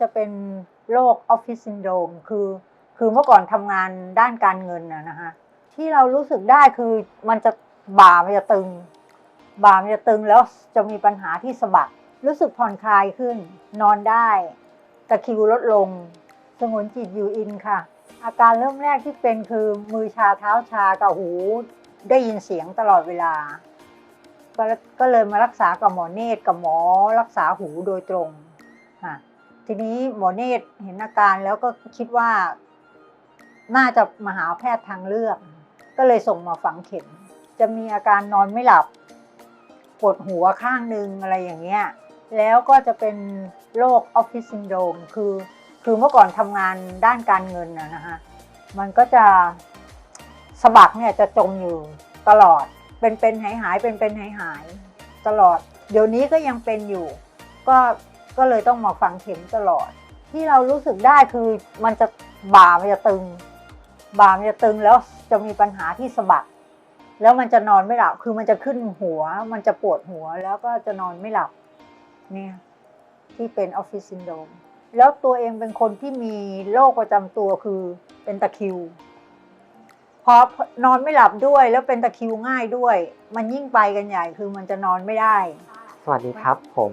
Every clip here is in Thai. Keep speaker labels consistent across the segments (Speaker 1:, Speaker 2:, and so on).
Speaker 1: จะเป็นโรคออฟฟิศซินโดรมคือ คือเมื่อก่อนทำงานด้านการเงินนะนะฮะที่เรารู้สึกได้คือมันจะบ่ามันจะตึง บ่ามันจะตึงแล้วจะมีปัญหาที่สะบักรู้สึกผ่อนคลายขึ้น นอนได้ตะคิวลดลง สงวนจิตอยู่อินค่ะ อาการเริ่มแรกที่เป็นคือมือชาเท้าชากับหู ได้ยินเสียงตลอดเวลา ก็เลยมารักษากับหมอเนตรกับหมอรักษาหูโดยตรงค่ะ ทีนี้หมอเนตรเห็นอาการแล้วก็คิดว่า น่าจะมาหาแพทย์ทางเลือก ก็เลยส่งมาฝังเข็ม จะมีอาการนอนไม่หลับ ปวดหัวข้างหนึ่งอะไรอย่างเงี้ย แล้วก็จะเป็นโรคออฟฟิศซินโดรม คือ คือเมื่อก่อนทำงานด้านการเงินนะนะฮะ มันก็จะสะบักเนี่ยจะจมอยู่ตลอด เป็นเป็นหายหายเป็นเป็นหายหายตลอด เดี๋ยวนี้ก็ยังเป็นอยู่ ก็ ก็เลยต้องมาฝังเข็มตลอด ที่เรารู้สึกได้คือมันจะบ่ามันจะตึง บ่ามันจะตึงแล้วจะมีปัญหาที่สะบักแล้วมันจะนอนไม่หลับ คือมันจะขึ้นหัว มันจะปวดหัว แล้วก็จะนอนไม่หลับ เนี่ย ที่เป็นออฟฟิศซินโดรมแล้วตัวเองเป็นคนที่มีโรคประจำตัวคือเป็นตะคิว พอนอนไม่หลับด้วย แล้วเป็นตะคิวง่ายด้วย มันยิ่งไปกันใหญ่ คือมันจะนอนไม่ได้
Speaker 2: สวัสดีครับ ผม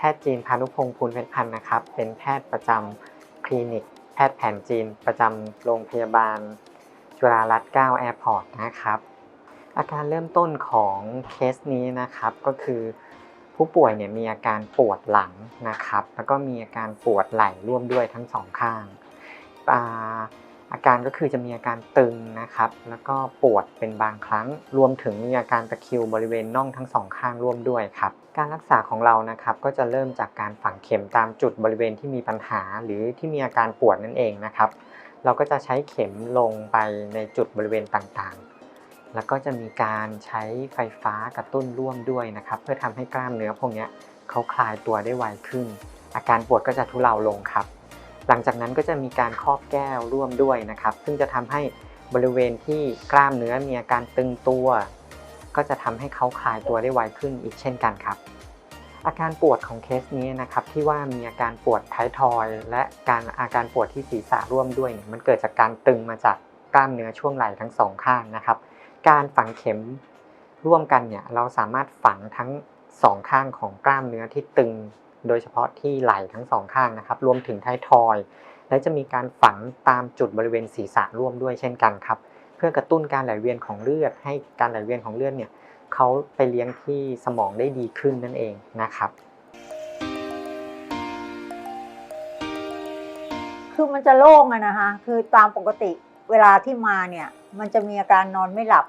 Speaker 2: พทย์จีนพานุพงศ์ภูลเพชรพันธ์นะครับ เป็นแพทย์ประจำคลินิก แพทย์แผนจีนประจำโรงพยาบาล จุฬารัตน์9แอร์พอร์ตนะครับ อาการเริ่มต้นของเคสนี้นะครับก็คือผู้ป่วยเนี่ยมีอาการปวดหลังนะครับ แล้วก็มีอาการปวดไหล่ร่วมด้วยทั้งสองข้าง อาการก็คือจะมีอาการตึงนะครับ แล้วก็ปวดเป็นบางครั้ง รวมถึงมีอาการตะคิวบริเวณน่องทั้งสองข้างร่วมด้วยครับ การรักษาของเรานะครับก็จะเริ่มจากการฝังเข็มตามจุดบริเวณที่มีปัญหา หรือที่มีอาการปวดนั่นเองนะครับ เราก็จะใช้เข็มลงไปในจุดบริเวณต่างๆ แล้วก็จะมีการใช้ไฟฟ้ากระตุ้นร่วมด้วยนะครับ เพื่อทำให้กล้ามเนื้อพวกนี้เขาคลายตัวได้ไวขึ้น อาการปวดก็จะทุเลาลงครับ หลังจากนั้นก็จะมีการครอบแก้วร่วมด้วยนะครับ ซึ่งจะทำให้บริเวณที่กล้ามเนื้อมีอาการตึงตัว ก็จะทำให้เขาคลายตัวได้ไวขึ้นอีกเช่นกันครับ อาการปวดของเคสนี้นะครับที่ว่ามีอาการปวดท้ายทอย และการอาการปวดที่ศีรษะร่วมด้วยเนี่ยมันเกิดจากการตึงมาจากกล้ามเนื้อช่วงไหล่ทั้งสองข้างนะครับ การฝังเข็มร่วมกันเนี่ยเราสามารถฝังทั้งสองข้างของกล้ามเนื้อที่ตึง โดยเฉพาะที่ไหล่ทั้งสองข้างนะครับ รวมถึงท้ายทอย และจะมีการฝังตามจุดบริเวณศีรษะร่วมด้วยเช่นกันครับ เพื่อกระตุ้นการไหลเวียนของเลือด ให้การไหลเวียนของเลือดเนี่ยเขาไปเลี้ยงที่สมองได้ดีขึ้นนั่นเองนะครับ
Speaker 1: คือมันจะโล่งอะนะคะ คือตามปกติเวลาที่มาเนี่ย มันจะมีอาการนอนไม่หลับ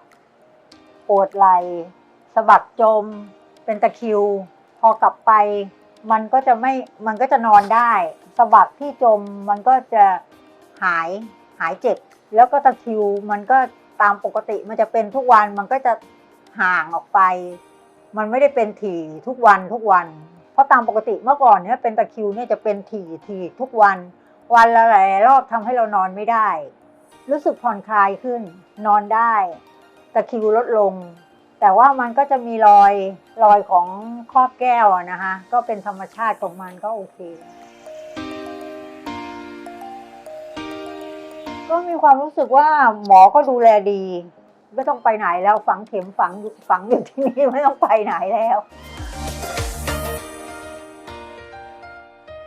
Speaker 1: ปวดไหล่สะบักจม เป็นตะคิว พอกลับไป มันก็จะไม่มันก็จะนอนได้สะบักที่จมมันก็จะหายหายเจ็บ แล้วก็ตะคิวมันก็ตามปกติมันจะเป็นทุกวันมันก็จะห่างออกไป มันไม่ได้เป็นถี่ทุกวันทุกวัน เพราะตามปกติเมื่อก่อนเนี่ยเป็นตะคิวเนี่ยจะเป็นถี่ถี่ทุกวัน วันละหลายรอบทำให้เรานอนไม่ได้ รู้สึกผ่อนคลายขึ้น นอนได้ ตะคิวลดลง แต่ว่ามันก็จะมีรอยรอยของครอบแก้วนะคะ ก็เป็นธรรมชาติของมันก็โอเค ก็มีความรู้สึกว่าหมอก็ดูแลดี ไม่ต้องไปไหนแล้วฝังเข็มฝังฝังอยู่ที่นี่ไม่ต้องไปไหนแล้ว